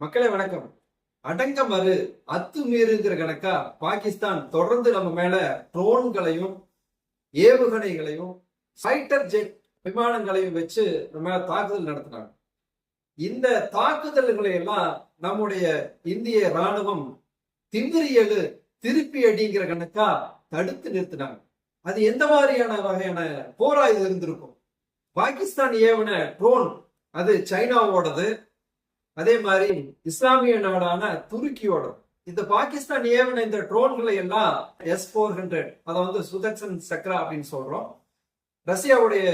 மக்களே வணக்கம். அடங்க மறு அத்துமீறுங்கிற கணக்கா பாகிஸ்தான் தொடர்ந்து நம்ம மேல ட்ரோன்களையும் ஏவுகணைகளையும் ஃபைட்டர் ஜெட் விமானங்களையும் வச்சு நம்ம மேல தாக்குதல் நடத்தினாங்க இந்த தாக்குதல்களை எல்லாம் நம்முடைய இந்திய ராணுவம் திமிரியலு திருப்பி அடிங்கிற கணக்கா தடுத்து நிறுத்தினாங்க. அது எந்த மாதிரியான வகையான போரா இது இருந்திருக்கும்? பாகிஸ்தான் ஏவன ட்ரோன் அது சைனாவோடது. அதே மாதிரி இஸ்லாமிய நாடான துருக்கியோட இந்த பாகிஸ்தான் ஏவன இந்த ட்ரோன்களை எல்லாம் எஸ் போர் ஹண்ட்ரட் அதை வந்து சுதர்சன் சக்ரா அப்படின்னு சொல்றோம். ரஷ்யாவுடைய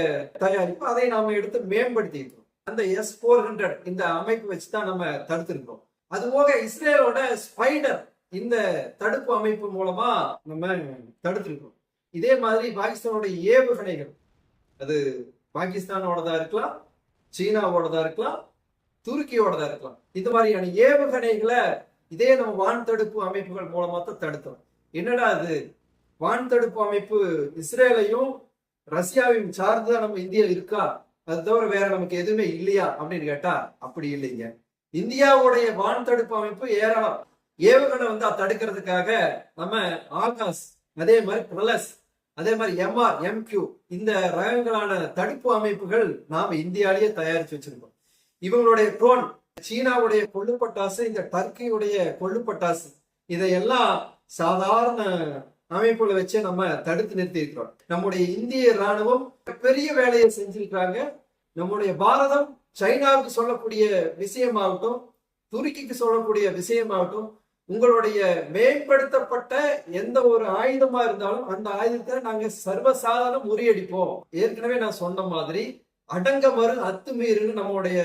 தயாரிப்பு அதை நாம எடுத்து மேம்படுத்தியிருக்கோம் அந்த எஸ் போர் ஹண்ட்ரட் இந்த அமைப்பு வச்சு தான் நம்ம தடுத்திருக்கோம். அது போக இஸ்ரேலோட ஸ்பைடர் இந்த தடுப்பு அமைப்பு மூலமா நம்ம தடுத்திருக்கோம். இதே மாதிரி பாகிஸ்தானோட ஏவுகணைகள் அது பாகிஸ்தானோடதா இருக்கலாம் சீனாவோடதா இருக்கலாம் துருக்கியோடதா இருக்கலாம். இந்த மாதிரியான ஏவுகணைகளை இதே நம்ம வான் தடுப்பு அமைப்புகள் மூலமா தான் தடுத்தோம். என்னடா அது? வான் தடுப்பு அமைப்பு இஸ்ரேலையும் ரஷ்யாவையும் சார்ந்துதான் நம்ம இந்தியா இருக்கா? அது தவிர வேற நமக்கு எதுவுமே இல்லையா? அப்படின்னு கேட்டா அப்படி இல்லைங்க. இந்தியாவுடைய வான் தடுப்பு அமைப்பு ஏராளம் ஏவுகணை வந்து தடுக்கிறதுக்காக நம்ம ஆகாஷ் அதே மாதிரி பிரலஸ் அதே மாதிரி எம்ஆர் எம்கியூ இந்த ரகங்களான தடுப்பு அமைப்புகள் நாம் இந்தியாலேயே தயாரிச்சு வச்சிருக்கோம். இவங்களுடைய ட்ரோன் சீனாவுடைய கொள்ளுப்பட்டாசு இந்த டர்க்கியுடைய கொள்ளுப்பட்டாசு இதையெல்லாம் சாதாரண அமைப்புகளை வச்சு நம்ம தடுத்து நிறுத்தி இருக்கிறோம் நம்முடைய இந்திய ராணுவம் பெரிய வேலையை செஞ்சிருக்காங்க நம்முடைய பாரதம் சைனாவுக்கு சொல்லக்கூடிய விஷயமாகட்டும் துருக்கிக்கு சொல்லக்கூடிய விஷயமாகட்டும் உங்களுடைய மேம்படுத்தப்பட்ட எந்த ஒரு ஆயுதமா இருந்தாலும் அந்த ஆயுதத்தை நாங்க சர்வசாதாரண முறியடிப்போம். ஏற்கனவே நான் சொன்ன மாதிரி அடங்க மறு அத்துமீறுன்னு நம்மளுடைய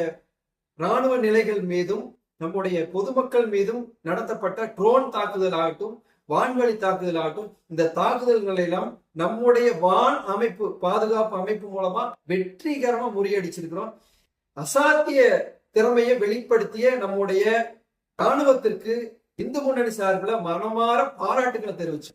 ராணுவ நிலைகள் மீதும் நம்முடைய பொதுமக்கள் மீதும் நடத்தப்பட்ட ட்ரோன் தாக்குதல் ஆகட்டும் வான்வழி தாக்குதல் ஆகட்டும் இந்த தாக்குதல்களை எல்லாம் நம்முடைய வான் அமைப்பு பாதுகாப்பு அமைப்பு மூலமா வெற்றிகரமா முறியடிச்சிருக்கிறோம். அசாத்திய திறமையை வெளிப்படுத்திய நம்முடைய ராணுவத்திற்கு இந்து முன்னணி சார்பில் மனமாற பாராட்டுகளை தெரிவிச்சு